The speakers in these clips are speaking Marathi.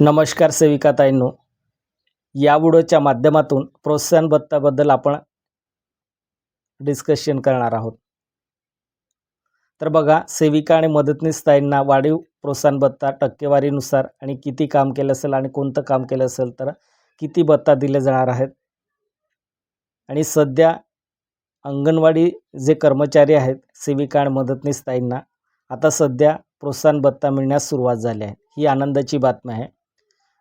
नमस्कार सेविका ताईंनो या व्हिडिओच्या माध्यमातून प्रोत्साहन भत्त्याबद्दल आपण डिस्कशन करणार आहोत. तर बघा सेविका आणि मदतनीस ताईंना वाढीव प्रोत्साहन भत्ता टक्केवारीनुसार आणि किती काम केलं असेल आणि कोणतं काम केलं असेल तर किती भत्ता दिले जाणार आहेत. आणि सध्या अंगणवाडी जे कर्मचारी आहेत सेविका आणि मदतनीस ताईंना आता सध्या प्रोत्साहन भत्ता मिळण्यास सुरुवात झाली आहे. ही आनंदाची बातमी आहे.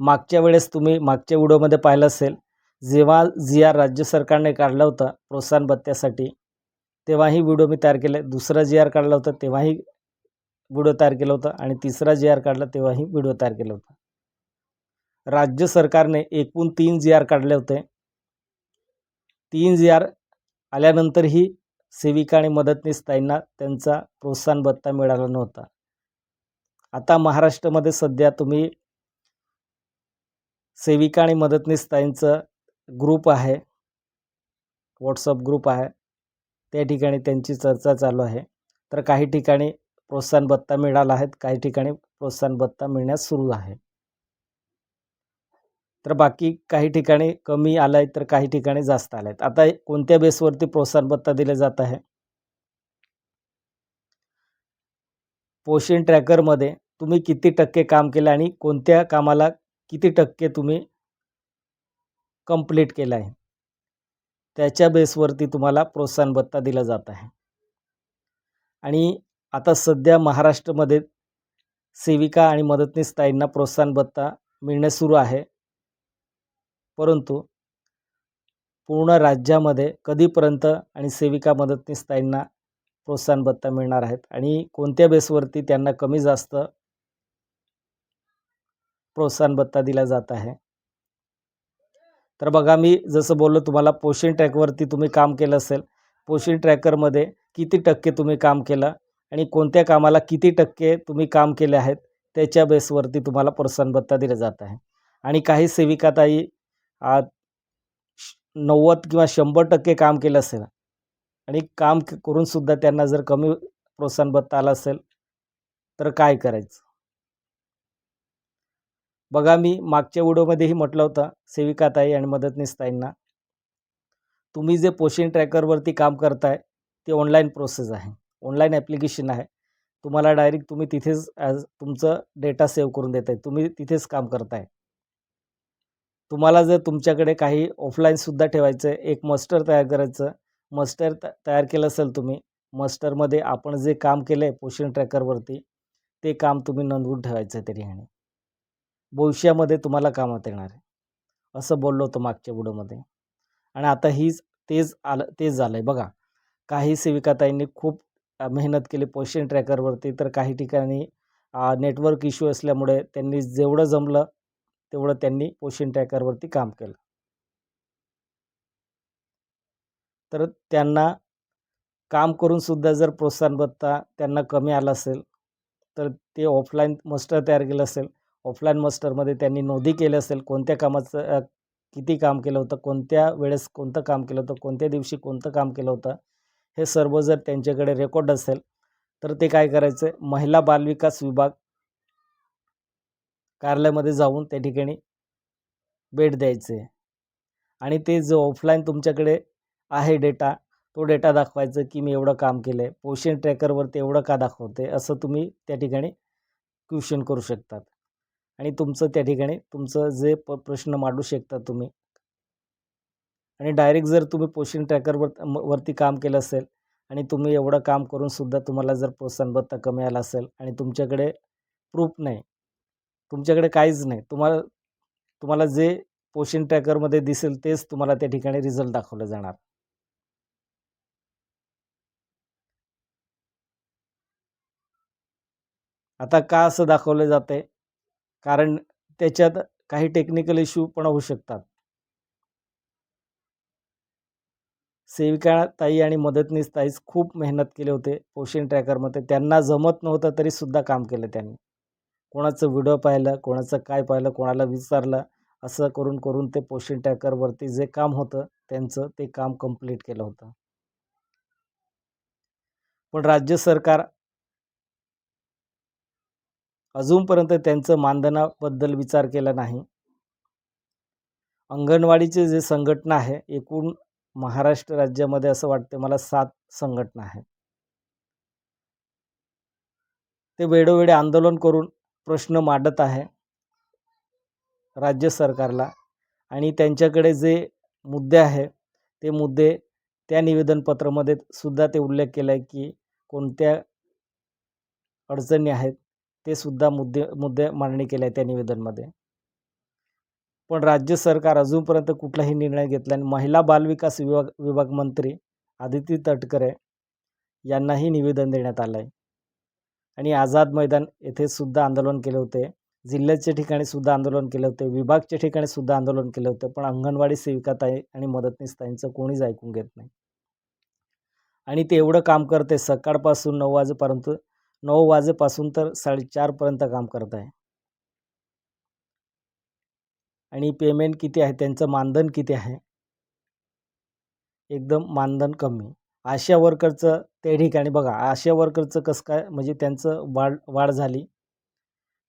मागच्या वेळेस तुम्ही मागच्या व्हिडिओमध्ये पाहिलं असेल जेव्हा जी आर राज्य सरकारने काढला होता प्रोत्साहन भत्त्यासाठी तेव्हाही व्हिडिओ मी तयार केले. दुसरा जी आर काढला होता तेव्हाही व्हिडिओ तयार केला होता आणि तिसरा जी आर काढला तेव्हाही व्हिडिओ तयार केला होता. राज्य सरकारने एकूण तीन जी आर काढले होते. तीन जी आर आल्यानंतरही सेविका आणि मदतनीस ताईंना त्यांचा प्रोत्साहन भत्ता मिळाला नव्हता. आता महाराष्ट्रामध्ये सध्या तुम्ही सेविका आणि मदतनीस ताईंचं ग्रुप आहे. व्हॉट्सअप ग्रुप आहे. त्या ठिकाणी त्यांची चर्चा चालू आहे. तर काही ठिकाणी प्रोत्साहन भत्ता मिळाला आहेत काही ठिकाणी प्रोत्साहन भत्ता मिळण्यास सुरू आहे. तर बाकी काही ठिकाणी कमी आला आहे तर काही ठिकाणी जास्त आला आहेत आता कोणत्या बेसवरती प्रोत्साहन भत्ता दिले जात आहे? पोषण ट्रॅकरमध्ये तुम्ही किती टक्के काम केलं आणि कोणत्या कामाला किती टक्के तुम्ही कंप्लीट केलं आहे? त्याच्या बेसवरती तुम्हाला प्रोत्साहन भत्ता दिला जात आहे. आणि आता सध्या महाराष्ट्रामध्ये सेविका आणि मदतनीस ताईंना प्रोत्साहन भत्ता मिळणे सुरू आहे. परंतु पूर्ण राज्यामध्ये कधीपर्यंत आणि सेविका मदतनीस ताईंना प्रोत्साहन भत्ता मिळणार आहेत? आणि कोणत्या बेसवरती त्यांना कमी जास्त प्रोत्साहन भत्ता दिला जात आहे. तर बघा मी जसं बोललो तुम्हाला पोषण ट्रॅकवरती तुम्ही काम केलं असेल पोषण ट्रॅकरमध्ये किती टक्के तुम्ही काम केलं आणि कोणत्या कामाला किती टक्के तुम्ही काम केले आहेत त्याच्या बेसवरती तुम्हाला प्रोत्साहन भत्ता दिला जात आहे. आणि काही सेविकाताई नव्वद किंवा शंभर टक्के काम केलं असेल आणि काम करूनसुद्धा त्यांना जर कमी प्रोत्साहन भत्ता आला असेल तर काय करायचं? बघा मी मागच्या व्हिडिओमध्येही म्हटलं होतं सेविकाताई आणि मदतनीसताईंना तुम्ही जे पोषण ट्रॅकरवरती काम करताय ते ऑनलाईन प्रोसेस आहे. ऑनलाईन ॲप्लिकेशन आहे. तुम्हाला डायरेक्ट तुम्ही तिथेच ॲज तुमचं डेटा सेव्ह करून देत आहे. तुम्ही तिथेच काम करताय. तुम्हाला जर तुमच्याकडे काही ऑफलाईनसुद्धा ठेवायचं आहे एक मस्टर तयार करायचं मस्टर त तयार केलं असेल तुम्ही मस्टरमध्ये आपण जे काम केलं आहे पोषण ट्रॅकरवरती ते काम तुम्ही नोंदवून ठेवायचं आहे त्या ठिकाणी भविष्यामध्ये तुम्हाला कामात येणार आहे. असं बोललो होतो मागच्या व्हिडिओमध्ये. आणि आता हीच तेच आलं तेच झालं आहे बघा काही सेविकाताईंनी खूप मेहनत केली पोशन ट्रॅकरवरती तर काही ठिकाणी नेटवर्क इश्यू असल्यामुळे त्यांनी जेवढं जमलं तेवढं त्यांनी पोशन ट्रॅकरवरती काम केलं. तर त्यांना काम करूनसुद्धा जर प्रोत्साहन भत्ता त्यांना कमी आला असेल तर ते ऑफलाईन मस्टर तयार केलं असेल ऑफलाईन मस्टरमध्ये त्यांनी नोंदी केली असेल कोणत्या कामाचं किती काम केलं होतं कोणत्या वेळेस कोणतं काम केलं होतं कोणत्या दिवशी कोणतं काम केलं होतं हे सर्व जर त्यांच्याकडे रेकॉर्ड असेल तर ते काय करायचं? महिला बालविकास विभाग कार्यालयामध्ये जाऊन त्या ठिकाणी भेट द्यायचे. आणि ते जो ऑफलाईन तुमच्याकडे आहे डेटा तो डेटा दाखवायचं की मी एवढं काम केलं आहे पोषण ट्रॅकरवरती एवढं का दाखवते असं तुम्ही त्या ठिकाणी क्वेश्चन करू शकतात. आणि तुमचं त्या ठिकाणी तुमचं जे प प्रश्न मांडू शकता तुम्ही. आणि डायरेक्ट जर तुम्ही पोषण ट्रॅकरवर वरती काम केलं असेल आणि तुम्ही एवढं काम करूनसुद्धा तुम्हाला जर प्रोत्साहन भत्ता कमी आला असेल आणि तुमच्याकडे प्रूफ नाही तुमच्याकडे काहीच नाही तुम्हाला तुम्हाला जे पोषण ट्रॅकरमध्ये दिसेल तेच तुम्हाला त्या ठिकाणी रिझल्ट दाखवलं जाणार. आता का असं दाखवलं जातं आहे कारण त्याच्यात काही टेक्निकल इश्यू पण होऊ शकतात. सेविका ताई आणि मदतनीस ताईच खूप मेहनत केले होते पोषण ट्रॅकरमध्ये त्यांना जमत नव्हतं तरीसुद्धा काम केलं त्यांनी. कोणाचं व्हिडिओ पाहिलं कोणाचं काय पाहिलं कोणाला विचारलं असं करून करून ते पोषण ट्रॅकरवरती जे काम होतं त्यांचं ते काम कंप्लीट केलं होतं. पण राज्य सरकार अजूनपर्यंत त्यांचं मानधनाबद्दल विचार केला नाही. अंगणवाडीचे जे संघटना आहे एकूण महाराष्ट्र राज्यामध्ये असं वाटतं मला सात संघटना आहे. ते वेळोवेळी आंदोलन करून प्रश्न मांडत आहे राज्य सरकारला आणि त्यांच्याकडे जे मुद्दे आहे ते मुद्दे त्या निवेदनपत्रामध्ये सुद्धा ते उल्लेख केला आहे की कोणत्या अडचणी आहेत ते सुद्धा मुद्दे मुद्दे मांडणी केले आहे त्या निवेदनमध्ये. पण राज्य सरकार अजूनपर्यंत कुठलाही निर्णय घेतला आणि महिला बालविकास विभाग विभाग मंत्री आदिती तटकरे यांनाही निवेदन देण्यात आलं आहे. आणि आझाद मैदान येथे सुद्धा आंदोलन केले होते. जिल्ह्याच्या ठिकाणी सुद्धा आंदोलन केलं होते. विभागच्या ठिकाणी सुद्धा आंदोलन केलं होतं. पण अंगणवाडी सेविकाताई आणि मदतनीस ताईंचं कोणीच ऐकून घेत नाही. आणि ते एवढं काम करते. सकाळपासून नऊ वाजेपर्यंत नऊ वाजेपासून तर साडेचारपर्यंत काम करत आहे. आणि पेमेंट किती आहे? त्यांचं मानधन किती आहे? एकदम मानधन कमी. आशा वर्करचं त्या ठिकाणी बघा. आशा वर्करचं कसं काय? म्हणजे त्यांचं वाढ वाढ झाली.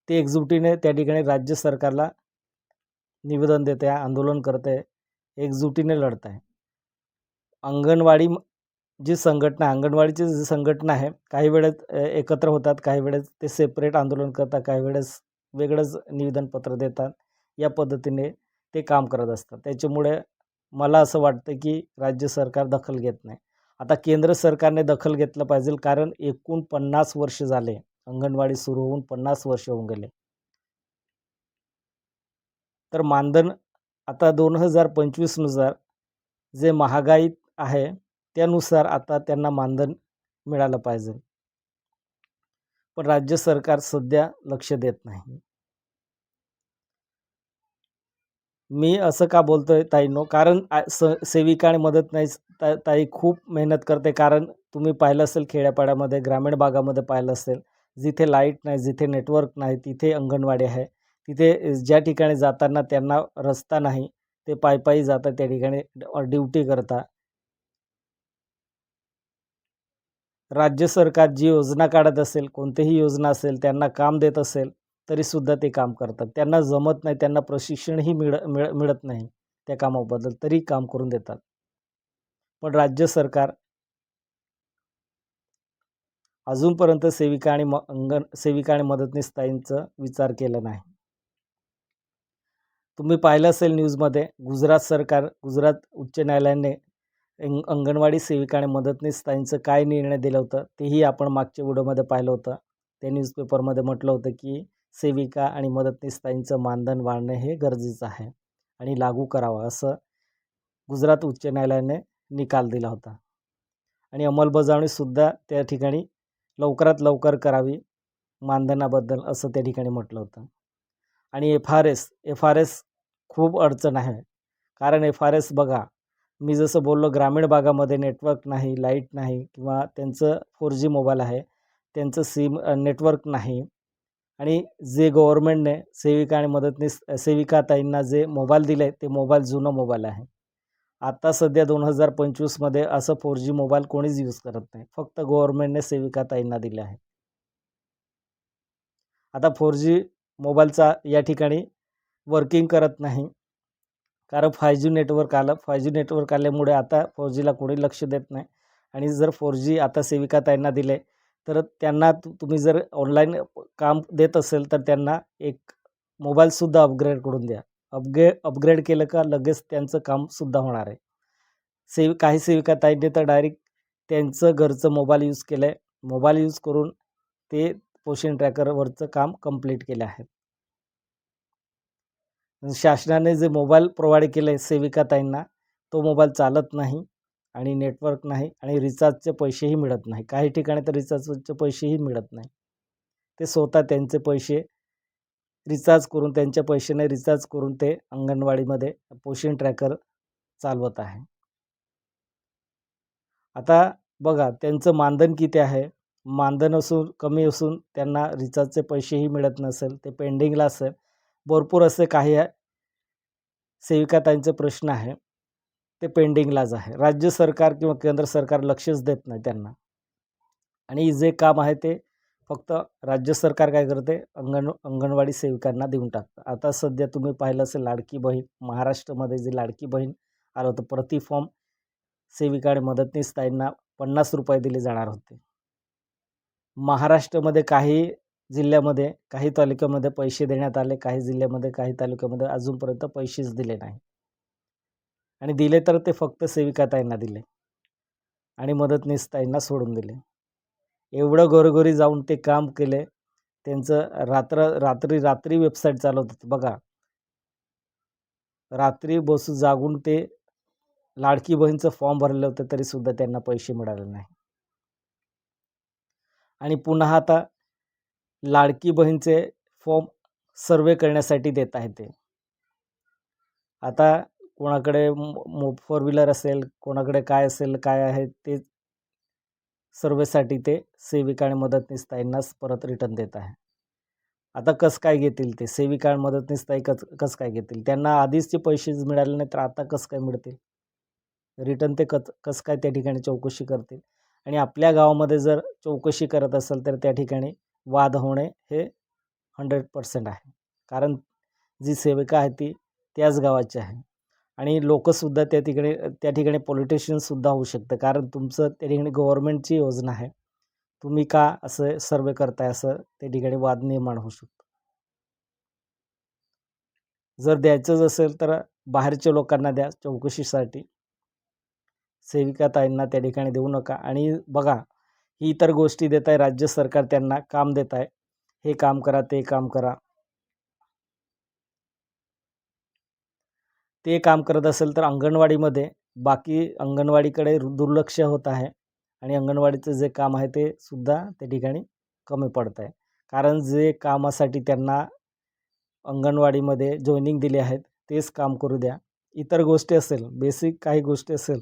ते एकजुटीने त्या ठिकाणी राज्य सरकारला निवेदन देत आहे आंदोलन करत आहे. एकजुटीने लढत आहे. अंगणवाडी जी संघटना अंगणवाडीची जी संघटना आहे काही वेळेस एकत्र होतात काही वेळेस ते सेपरेट आंदोलन करतात काही वेळेस वेगळंच निवेदनपत्र देतात. या पद्धतीने ते काम करत असतात. त्याच्यामुळे मला असं वाटतं की राज्य सरकार दखल घेत नाही. आता केंद्र सरकारने दखल घेतलं पाहिजे कारण एकूण पन्नास वर्ष झाले अंगणवाडी सुरू होऊन पन्नास वर्ष होऊन गेले. तर मानधन आता दोन हजार पंचवीसनुसार जे महागाई आहे त्यानुसार आता त्यांना मानधन मिळालं पाहिजे. पण राज्य सरकार सध्या लक्ष देत नाही. मी असं का बोलतोय ताईंनो? कारण स सेविका आणि मदत नाही ता ताई खूप मेहनत करते. कारण तुम्ही पाहिलं असेल खेड्यापाड्यामध्ये ग्रामीण भागामध्ये पाहिलं असेल जिथे लाइट नाही जिथे नेटवर्क नाही तिथे अंगणवाडी आहे. तिथे ज्या ठिकाणी जाताना त्यांना रस्ता नाही ते पायपायी पायी जातात त्या ठिकाणी ड्युटी करता. राज्य सरकार जी योजना काढत असेल कोणतीही योजना असेल त्यांना काम देत असेल तरीसुद्धा ते काम करतात. त्यांना जमत नाही त्यांना प्रशिक्षणही मिळ मिळ मिळत नाही त्या कामाबद्दल तरी काम करून देतात. पण राज्य सरकार अजूनपर्यंत सेविका आणि म अंगण सेविका आणि मदतनीस ताईंचं विचार केला नाही. तुम्ही पाहिलं असेल न्यूजमध्ये गुजरात सरकार गुजरात उच्च न्यायालयाने अंग अंगणवाडी सेविका आणि मदतनीस काय निर्णय दिलं होतं तेही आपण मागच्या व्हिडिओमध्ये पाहिलं होतं. त्या न्यूजपेपरमध्ये म्हटलं होतं की सेविका आणि मदतनीस ताईंचं मानधन वाढणे हे गरजेचं आहे आणि लागू करावं असं गुजरात उच्च न्यायालयाने निकाल दिला होता. आणि अंमलबजावणीसुद्धा त्या ठिकाणी लवकरात लवकर करावी मानधनाबद्दल असं त्या ठिकाणी म्हटलं होतं. आणि F R S F R S खूप अडचण आहे. कारण एफ आर एस बघा मी जसं बोललो ग्रामीण भागामध्ये नेटवर्क नाही लाइट नाही किंवा त्यांचं फोर जी मोबाईल आहे त्यांचं सिम नेटवर्क नाही. आणि जे गव्हर्मेंटने सेविका आणि मदतनीस सेविका ताईंना जे मोबाईल दिले ते मोबाईल जुनं मोबाईल आहे. आत्ता सध्या दोन हजार पंचवीसमध्ये असं फोर जी मोबाईल कोणीच यूज करत नाही. फक्त गव्हर्मेंटने सेविका ताईंना दिले आहे. आता फोर जी मोबाईलचा या ठिकाणी वर्किंग करत नाही. कारण फाय जी नेटवर्क आलं. फाय जी नेटवर्क आल्यामुळे आता फोर जीला कोणी लक्ष देत नाही. आणि जर फोर जी आता सेविका त्यांना दिले तर त्यांना तु तुम्ही जर ऑनलाईन काम देत असेल तर त्यांना एक मोबाईलसुद्धा अपग्रेड करून द्या. अपग्रे अपग्रेड केलं का लगेच त्यांचं कामसुद्धा होणार आहे. सेव काही सेविका ताईंनी तर डायरेक्ट त्यांचं घरचं मोबाईल यूज केलं आहे मोबाईल यूज करून ते पोषण ट्रॅकरवरचं काम कंप्लीट केलं आहे. शासनाने जे मोबाईल प्रोव्हाइड केले सेविका ताईंना तो मोबाईल चालत नाही आणि नेटवर्क नाही आणि रिचार्जचे पैसेही मिळत नाही. काही ठिकाणी तर रिचार्जचे पैसेही मिळत नाही. ते स्वतः त्यांचे पैसे रिचार्ज करून त्यांच्या पैशाने रिचार्ज करून ते अंगणवाडीमध्ये पोषण ट्रॅकर चालवत आहे. आता बघा त्यांचं मानधन किती आहे? मानधन असून कमी असून त्यांना रिचार्जचे पैसेही मिळत नसेल ते पेंडिंगला असेल भरपूर असे काही सेविकाताईंचे प्रश्न आहे. ते पेंडिंगलाच आहे. राज्य सरकार किंवा केंद्र सरकार लक्षच देत नाही त्यांना. आणि जे काम आहे ते फक्त राज्य सरकार काय करते? अंगण अंगणवाडी सेविकांना देऊन टाकतं. आता सध्या तुम्ही पाहिलं असेल लाडकी बहीण महाराष्ट्रामध्ये जे लाडकी बहीण आलं होतं प्रति फॉर्म सेविका आणि मदतनीस ताईंना पन्नास रुपये दिले जाणार होते. महाराष्ट्रामध्ये काही जिल्ह्यामध्ये काही तालुक्यामध्ये पैसे देण्यात आले काही जिल्ह्यामध्ये काही तालुक्यामध्ये अजूनपर्यंत पैसेच दिले नाही. आणि दिले तर ते फक्त सेविका ताईंना दिले. आणि मदतनीस ताईंना सोडून दिले. एवढं घरोघरी जाऊन ते काम केले. त्यांचं रात्र रात्री रात्री वेबसाईट चालवत होते. बघा. रात्री बसू जागून ते लाडकी बहीणचं फॉर्म भरले होते तरीसुद्धा त्यांना पैसे मिळाले नाही. आणि पुन्हा आता लाडकी बहीणचे फॉर्म सर्वे करण्यासाठी देत आहे ते. आता कोणाकडे मो फोर व्हीलर असेल कोणाकडे काय असेल काय आहे ते सर्वेसाठी ते सेविका आणि मदतनीस ताईंनाच परत रिटर्न देत आहे. आता कसं काय घेतील ते? सेविका आणि मदतनीस ताई कस कसं काय घेतील? त्यांना आधीचचे पैसेच मिळाले नाही तर आता कसं काय मिळतील? रिटर्न ते कच कसं काय त्या ठिकाणी चौकशी करतील? आणि आपल्या गावामध्ये जर चौकशी करत असेल तर त्या ठिकाणी वाद होणे हे हंड्रेड पर्सेंट आहे. कारण जी सेविका आहे ती त्याच गावाची आहे. आणि लोकंसुद्धा त्या ठिकाणी त्या ठिकाणी पॉलिटिशियनसुद्धा होऊ शकतं. कारण तुमचं त्या ठिकाणी गव्हर्मेंटची योजना आहे. तुम्ही का असं सर्वे करताय असं त्या ठिकाणी वाद निर्माण होऊ शकतो. जर द्यायचंच असेल तर बाहेरच्या लोकांना द्या चौकशीसाठी. सेविका ताईंना त्या ठिकाणी देऊ नका. आणि बघा ही इतर गोष्टी देत आहे राज्य सरकार त्यांना काम देत आहे. हे काम करा ते काम करा. ते काम करत असेल तर अंगणवाडीमध्ये बाकी अंगणवाडीकडे दुर्लक्ष होत आहे आणि अंगणवाडीचं जे काम आहे ते सुद्धा त्या ठिकाणी कमी पडत आहे. कारण जे कामासाठी त्यांना अंगणवाडीमध्ये जॉईनिंग दिले आहेत तेच काम करू द्या. इतर गोष्टी असेल बेसिक काही गोष्टी असेल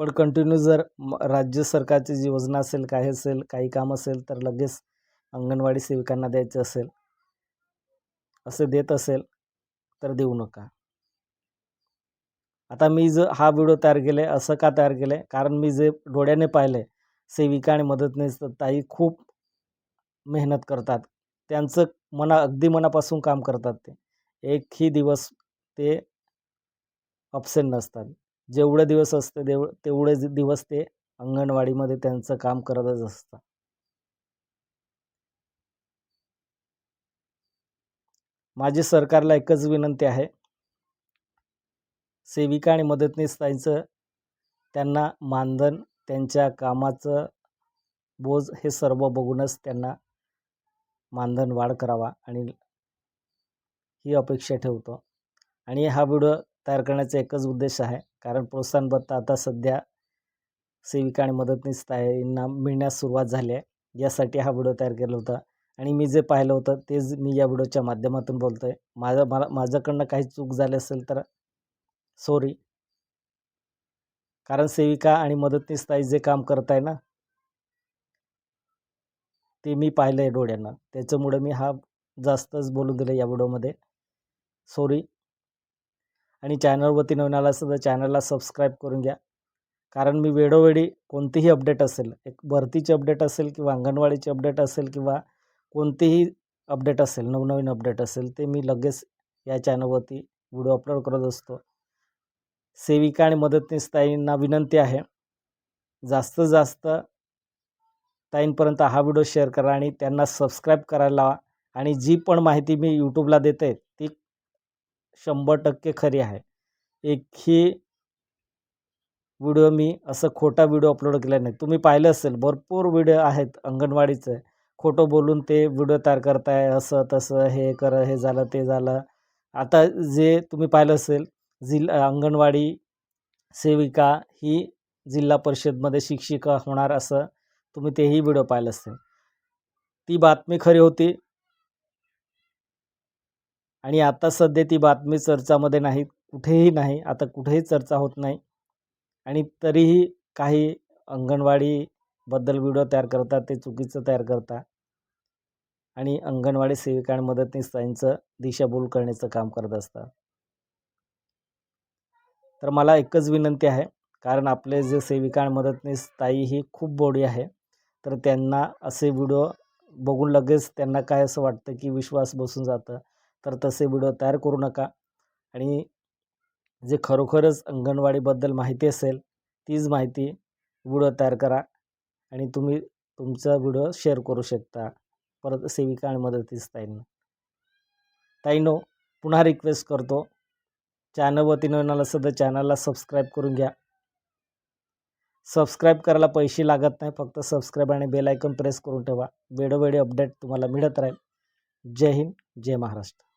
पण कंटिन्यू जर म राज्य सरकारची जी योजना असेल काही असेल काही काम असेल तर लगेच अंगणवाडी सेविकांना द्यायचे असेल असे देत असेल तर देऊ नका. आता मी जो हा व्हिडिओ तयार केला आहे असं का तयार केलं आहे कारण मी जे डोळ्याने पाहिले सेविका आणि मदतनीस ताई खूप मेहनत करतात. त्यांचं मना अगदी मनापासून काम करतात ते. एकही दिवस ते अपसेंट नसतात. जेवढे दिवस असते तेव तेवढे दिवस ते अंगणवाडीमध्ये त्यांचं काम करतच असतं माझी सरकारला एकच विनंती आहे. सेविका आणि मदतनीस ताईंचं त्यांना मानधन त्यांच्या कामाचं बोज हे सर्व बघूनच त्यांना मानधन वाढ करावा आणि ही अपेक्षा ठेवतो. आणि हा व्हिडिओ तयार करण्याचा एकच उद्देश आहे. कारण प्रोत्साहन भत्ता आता सध्या सेविका आणि मदतनीस ताईंना मिळण्यास सुरुवात झाली आहे. यासाठी हा व्हिडिओ तयार केला होता. आणि मी जे पाहिलं होतं तेच मी या व्हिडिओच्या माध्यमातून बोलतो आहे माझं मला माझ्याकडनं काही चूक झाली असेल तर सॉरी कारण सेविका आणि मदतनीस ताई जे काम करत आहे ना ते मी पाहिलं आहे डोळ्यांना. त्याच्यामुळे मी हा जास्तच बोलून दिलं या व्हिडिओमध्ये. सॉरी आणि चॅनलवरती नवीन आला असेल तर चॅनलला सबस्क्राईब करून घ्या. कारण मी वेळोवेळी कोणतीही अपडेट असेल एक भरतीची अपडेट असेल किंवा अंगणवाडीची अपडेट असेल किंवा कोणतीही अपडेट असेल नवनवीन अपडेट असेल ते मी लगेच या चॅनलवरती व्हिडिओ अपलोड करत असतो. सेविका आणि मदतनीस ताईंना विनंती आहे जास्तीत जास्त ताईंपर्यंत हा व्हिडिओ शेअर करा आणि त्यांना सबस्क्राईब करायला लावा. आणि जी पण माहिती मी यूट्यूबला देते शंभर टक्के खरी आहे. एकही व्हिडिओ मी असं खोटा व्हिडिओ अपलोड केला नाही. तुम्ही पाहिलं असेल भरपूर व्हिडिओ आहेत अंगणवाडीचं. खोटं बोलून ते व्हिडिओ तयार करताय असं तसं हे कर हे झालं ते झालं. आता जे तुम्ही पाहिलं असेल जिल्हा अंगणवाडी सेविका ही जिल्हा परिषदमध्ये शिक्षिका होणार असं तुम्ही तेही व्हिडिओ पाहिलं असेल. ती बातमी खरी होती. आणि आता सध्या ती बातमी चर्चामध्ये नाही कुठेही नाही आता कुठेही चर्चा होत नाही. आणि तरीही काही अंगणवाडीबद्दल व्हिडिओ तयार करतात ते चुकीचं तयार करतात. आणि अंगणवाडी सेविका त्यांचं दिशाभूल करण्याचं काम करत असतात. तर मला एकच विनंती आहे कारण आपले जे सेविका ताई ही खूप बोडी आहे तर त्यांना असे व्हिडिओ बघून लगेच त्यांना काय असं वाटतं की विश्वास बसून जातं. तर तसे व्हिडिओ तयार करू नका. आणि जे खरोखरच अंगणवाडीबद्दल माहिती असेल तीच माहिती व्हिडिओ तयार करा आणि तुम्ही तुमचा व्हिडिओ शेअर करू शकता. परत सेविका आणि मदतीस ताईंना. ताईनो पुन्हा रिक्वेस्ट करतो चॅनलवरती नवीन आलं असेल तर चॅनलला सबस्क्राईब करून घ्या. सबस्क्राईब करायला पैसे लागत नाही फक्त सबस्क्राईब आणि बेल आयकॉन प्रेस करून ठेवा. वेळोवेळी अपडेट तुम्हाला मिळत राहील. जय हिंद जय महाराष्ट्र.